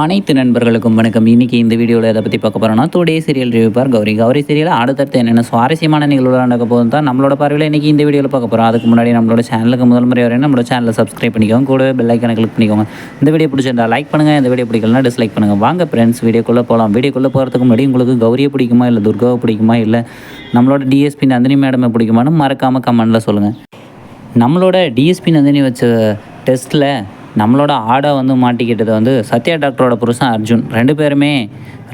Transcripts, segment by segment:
அனைத்து நண்பர்களுக்கும் வணக்கம். இன்னைக்கு இந்த வீடியோவில் எதை பற்றி பார்க்க போகிறோம்னா today serial review for Gowri. Gowri serial அடுத்தடுத்து என்னென்ன சுவாரஸ்யமான நிகழ்வுகள் நடக்க போதும் தான் நம்மளோட பார்வையில் இன்றைக்கி இந்த வீடியோவில் பார்க்க போகிறோம் அதுக்கு முன்னாடி நம்மளோட சேனலுக்கு முதல் முறை வரையும் நம்மளோட சேனலை சப்ஸ்கிரைப் பண்ணிக்கோங்க. கூட பெல் ஐக்கனை கிளிக் பண்ணிக்கோங்க. இந்த வீடியோ பிடிச்சிருந்தா லைக் பண்ணுங்கள் இந்த வீடியோ பிடிக்கலனா டிஸ்லைக் பண்ணுங்கள் வாங்க ஃப்ரெண்ட்ஸ் வீடியோக்குள்ளே போகலாம் வீடியோக்குள்ளே போகிறதுக்கு முன்னாடி உங்களுக்கு கௌரியை பிடிக்குமா இல்லை துர்காவை பிடிக்குமா இல்லை நம்மளோட டிஎஸ்பி நந்தினி மேடமை பிடிக்குமான்னு மறக்காமல் கமெண்டில் சொல்லுங்கள் நம்மளோட டிஎஸ்பி நந்தினி வச்ச டெஸ்ட்டில் நம்மளோட ஆடை வந்து மாட்டிக்கிட்டது வந்து சத்யா டாக்டரோட புருஷன் அர்ஜுன். ரெண்டு பேருமே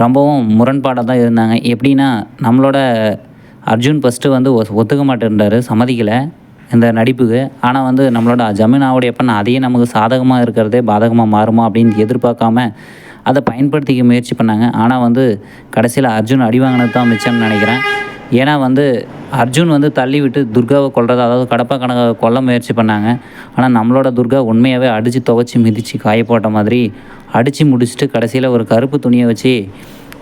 ரொம்பவும் முரண்பாடாக தான் இருந்தாங்க. எப்படின்னா நம்மளோட அர்ஜுன் ஃபஸ்ட்டு வந்து ஒத்துக்க மாட்டேன்றாரு சம்மதிக்கலை இந்த நடிப்புக்கு. ஆனால் வந்து நம்மளோட ஜமீன் ஆவுடையப்ப அதையே நமக்கு சாதகமாக இருக்கிறதே பாதகமாக மாறுமா அப்படின்னு எதிர்பார்க்காம அதை பயன்படுத்திக்க முயற்சி பண்ணாங்க. ஆனால் வந்து கடைசியில் அர்ஜுன் அடி வாங்கினது தான் மிச்சம்னு நினைக்கிறேன். ஏன்னா வந்து அர்ஜுன் வந்து தள்ளி விட்டு துர்காவை கொல்றது அதாவது கடப்பா கணக்கை கொல்ல முயற்சி பண்ணாங்க. ஆனால் நம்மளோட துர்கா உண்மையாகவே அடித்து துவைச்சி மிதித்து காய போட்ட மாதிரி அடித்து முடிச்சுட்டு கடைசியில் ஒரு கருப்பு துணியை வச்சு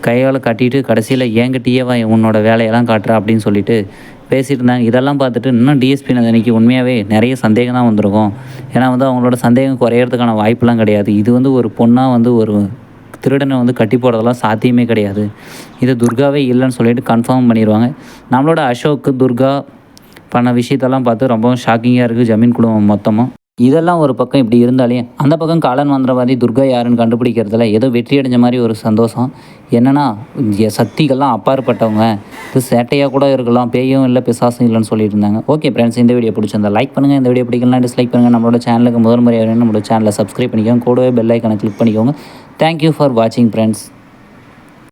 கையால் கட்டிட்டு கடைசியில் ஏங்கிட்டியே வா உன்னோட வேலையெல்லாம் காட்டுற அப்படின்னு சொல்லிட்டு பேசிகிட்டு இருந்தாங்க. இதெல்லாம் பார்த்துட்டு இன்னும் டிஎஸ்பி நந்தினிக்கு உண்மையாகவே நிறைய சந்தேகம் தான் வந்திருக்கும். ஏன்னா வந்து அவங்களோட சந்தேகம் குறையறதுக்கான வாய்ப்புலாம் கிடையாது. இது வந்து ஒரு பொண்ணாக வந்து ஒரு திருடனை வந்து கட்டி போடுறதெல்லாம் சாத்தியமே கிடையாது. இது துர்காவே இல்லைன்னு சொல்லிட்டு கன்ஃபார்ம் பண்ணிடுவாங்க நம்மளோட அசோக்கு துர்கா பண்ண விஷயத்தெல்லாம் பார்த்து ரொம்பவும் ஷாக்கிங்காக இருக்குது ஜமீன் குடும்பம் மொத்தமும் இதெல்லாம் ஒரு பக்கம் இப்படி இருந்தாலே அந்த பக்கம் காலன் மந்திரவாதி துர்கா யாருன்னு கண்டுபிடிக்கிறதுல ஏதோ வெற்றி அடைஞ்ச மாதிரி ஒரு சந்தோஷம். என்னன்னா சக்திகள்லாம் அப்பாற்பட்டவங்க. இது சேட்டையாக கூட இருக்கலாம் பேயும் இல்லை பிசாசும் இல்லைன்னு சொல்லிட்டு இருந்தாங்க. ஓகே ஃப்ரெண்ட்ஸ் இந்த வீடியோ பிடிச்சிருந்தா லைக் பண்ணுங்கள் இந்த வீடியோ பிடிக்கலாம் டிஸ்லைக் பண்ணுங்கள் நம்மளோட சேனலுக்கு முதல் முறையாக நம்மளோட சேனலை சப்ஸ்கிரைப் பண்ணிக்கோங்க. கூடவே பெல் ஐக்கனை கிளிக் பண்ணிக்கோங்க. Thank you for watching friends